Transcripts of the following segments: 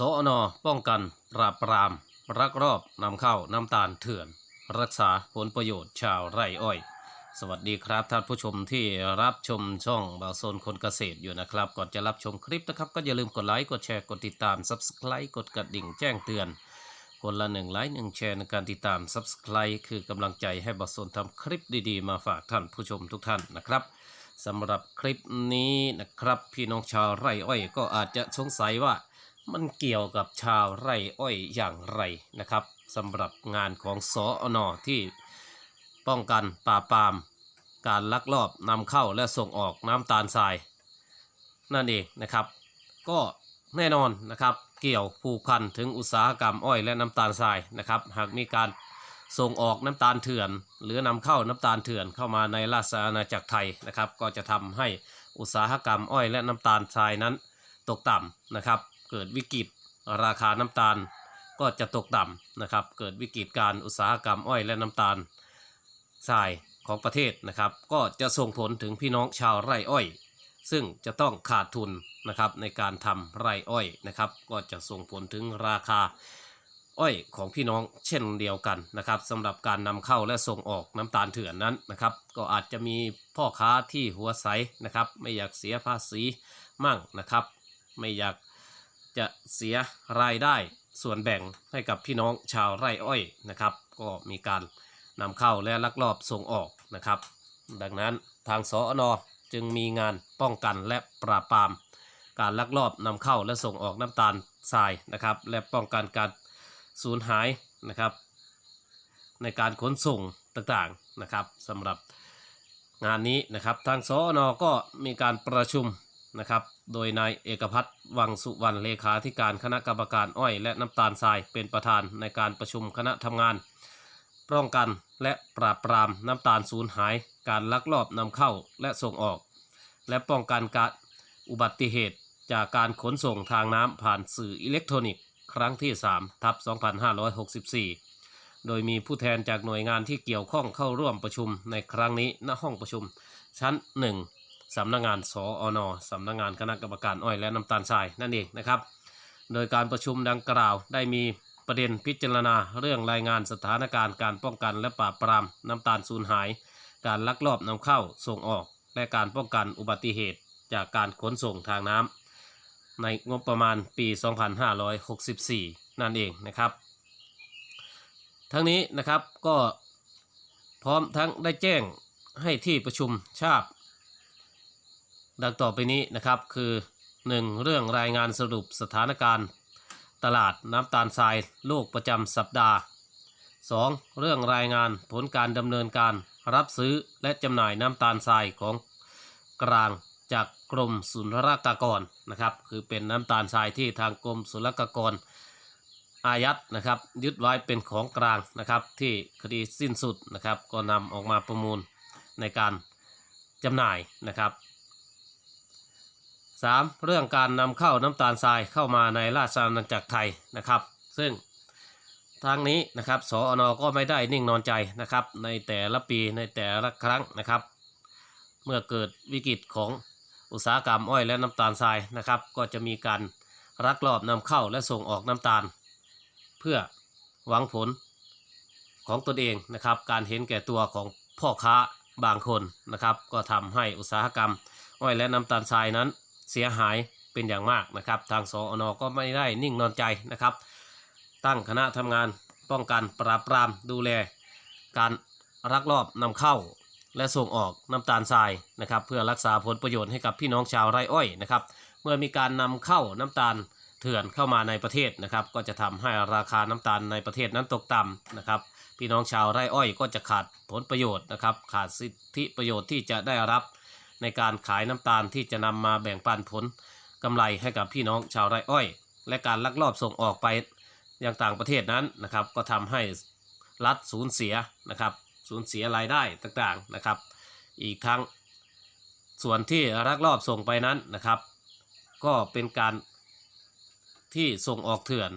สอนอป้องกันปราบปราม รักรอบนำเข้าน้ำตาลเถื่อน รักษาผลประโยชน์ชาวไร่อ้อย สวัสดีครับท่านผู้ชมที่รับชมช่องบาวโซนคนเกษตรอยู่นะครับ ก่อนจะรับชมคลิปนะครับ ก็อย่าลืมกดไลค์กดแชร์กดติดตาม Subscribe กดกระดิ่งแจ้งเตือน คนละหนึ่งไลค์หนึ่งแชร์ในการติดตาม Subscribe คือกำลังใจให้บาวโซนทำคลิปดีๆ มาฝากท่านผู้ชมทุกท่านนะครับสำหรับคลิปนี้นะครับ พี่น้องชาวไร่อ้อย ก็อาจจะสงสัยว่า มันเกี่ยวกับชาวไร่อ้อยอย่างไรนะครับสำหรับงานของสออนอที่ป้องกันปราบปราม การลักลอบนำเข้าและส่งออกน้ำตาลทราย นั่นเองนะครับ ก็แน่นอนนะครับเกี่ยวผูกพันถึงอุตสาหกรรมอ้อยและน้ำตาลทรายนะครับหากมีการส่งออกน้ำตาลเถื่อน หรือนำเข้าน้ำตาลเถื่อนเข้ามาในราชอาณาจักรไทยนะครับ ก็จะทำให้อุตสาหกรรมอ้อยและน้ำตาลทรายนั้นตกต่ำนะครับ เกิดวิกฤตราคาน้ำตาลก็จะตกต่ำนะครับ เกิดวิกฤตการอุตสาหกรรมอ้อยและน้ำตาลทรายของประเทศนะครับ ก็จะส่งผลถึงพี่น้องชาวไร่อ้อย ซึ่งจะต้องขาดทุนนะครับในการทำไร่อ้อยนะครับ ก็จะส่งผลถึงราคาอ้อยของพี่น้องเช่นเดียวกันนะครับสำหรับการนำเข้าและส่งออกน้ำตาลเถื่อนนั้นนะครับ ก็อาจจะมีพ่อค้าที่หัวใสนะครับ ไม่อยากเสียภาษีมั่งนะครับ ไม่อยาก จะเสียรายได้ส่วนแบ่งให้กับพี่น้องชาวไร่อ้อยนะครับ ก็มีการนำเข้าและลักลอบส่งออกนะครับ ดังนั้นทางสอนอจึงมีงานป้องกันและปราบปราม การลักลอบนำเข้าและส่งออกน้ำตาลทรายนะครับ และป้องกันการสูญหายนะครับ ในการขนส่งต่างๆนะครับสำหรับงานนี้นะครับ ทางสอนอก็มีการประชุม นะครับ โดยนายเอกพัฒน์วังสุวรรณเลขาธิการคณะกรรมการอ้อย และน้ำตาลทรายเป็นประธานในการประชุมคณะทำงาน ป้องกันและปราบปรามน้ำตาลสูญหาย การลักลอบนำเข้าและส่งออก และป้องกันการอุบัติเหตุจากการขนส่งทางน้ำผ่านสื่ออิเล็กทรอนิกส์ ครั้งที่3ทับ2564 โดยมีผู้แทนจากหน่วยงานที่เกี่ยวข้องเข้าร่วมประชุมในครั้งนี้ณห้องประชุมชั้น 1 สำนักงานสออนสำนักงานคณะกรรมการอ้อยและน้ำตาลทรายนั่นเองนะครับ โดยการประชุมดังกล่าวได้มีประเด็นพิจารณาเรื่องรายงานสถานการณ์การป้องกันและปราบปรามน้ำตาลสูญหาย การลักลอบนำเข้าส่งออก และการป้องกันอุบัติเหตุจากการขนส่งทางน้ำในงบประมาณปี 2564 นั่นเองนะครับ ทั้งนี้นะครับก็พร้อมทั้งได้แจ้งให้ที่ประชุมชาบ ดังต่อไปนี้นะครับคือ 1. เรื่องรายงานสรุปสถานการณ์ ตลาดน้ำตาลทรายโลกประจำสัปดาห์ 2. เรื่องรายงานผลการดำเนินการรับซื้อและจำหน่ายน้ำตาลทรายของกลางจากกรมศุลกากรนะครับ คือเป็นน้ำตาลทรายที่ทางกรมศุลกากร อายัดนะครับ ยึดไว้เป็นของกลางนะครับ ที่คดีสิ้นสุดนะครับ ก็นำออกมาประมูลในการจำหน่ายนะครับ 3. เรื่องการนำเข้าน้ำตาลทรายเข้ามาในราชอาณาจักรไทยนะครับ ซึ่งทางนี้นะครับสอนอก็ไม่ได้นิ่งนอนใจนะครับ ในแต่ละปีในแต่ละครั้งนะครับ เมื่อเกิดวิกฤตของอุตสาหกรรมอ้อยและน้ำตาลทรายนะครับ ก็จะมีการรักลอบนำเข้าและส่งออกน้ำตาล เพื่อหวังผลของตนเองนะครับ การเห็นแก่ตัวของพ่อค้าบางคนนะครับ ก็ทำให้อุตสาหกรรมอ้อยและน้ำตาลทรายนั้น เสียหายเป็นอย่างมากนะครับ ทางสอนอก็ไม่ได้นิ่งนอนใจนะครับ ตั้งคณะทำงานป้องกันปราบปรามดูแล การรักลอบนำเข้า และส่งออกน้ำตาลทรายนะครับ เพื่อรักษาผลประโยชน์ให้กับพี่น้องชาวไร่อ้อยนะครับ เมื่อมีการนำเข้าน้ำตาลเถื่อนเข้ามาในประเทศนะครับ ก็จะทำให้ราคาน้ำตาลในประเทศนั้นตกต่ำนะครับ พี่น้องชาวไร่อ้อยก็จะขาดผลประโยชน์นะครับ ขาดสิทธิประโยชน์ที่จะได้รับ ในการขายน้ำตาลที่จะนำมาแบ่งปันผลกำไรให้กับพี่น้องชาวไร่อ้อย และการลักลอบส่งออกไปยังต่างประเทศนั้นนะครับ ก็ทำให้รัฐสูญเสียนะครับ สูญเสียรายได้ต่างๆนะครับ อีกทั้งส่วนที่ลักลอบส่งไปนั้นนะครับ ก็เป็นการที่ส่งออกเถื่อน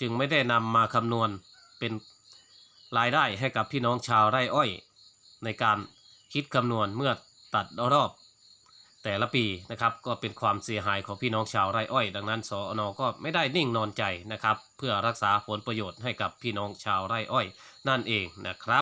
จึงไม่ได้นำมาคำนวณเป็นรายได้ให้กับพี่น้องชาวไร่อ้อย ในการคิดคำนวณเมื่อตัดรอบ แต่ละปีนะครับก็เป็นความเสียหายของพี่น้องชาวไร่อ้อย ดังนั้นสอนอก็ไม่ได้นิ่งนอนใจนะครับ เพื่อรักษาผลประโยชน์ให้กับพี่น้องชาวไร่อ้อย นั่นเองนะครับ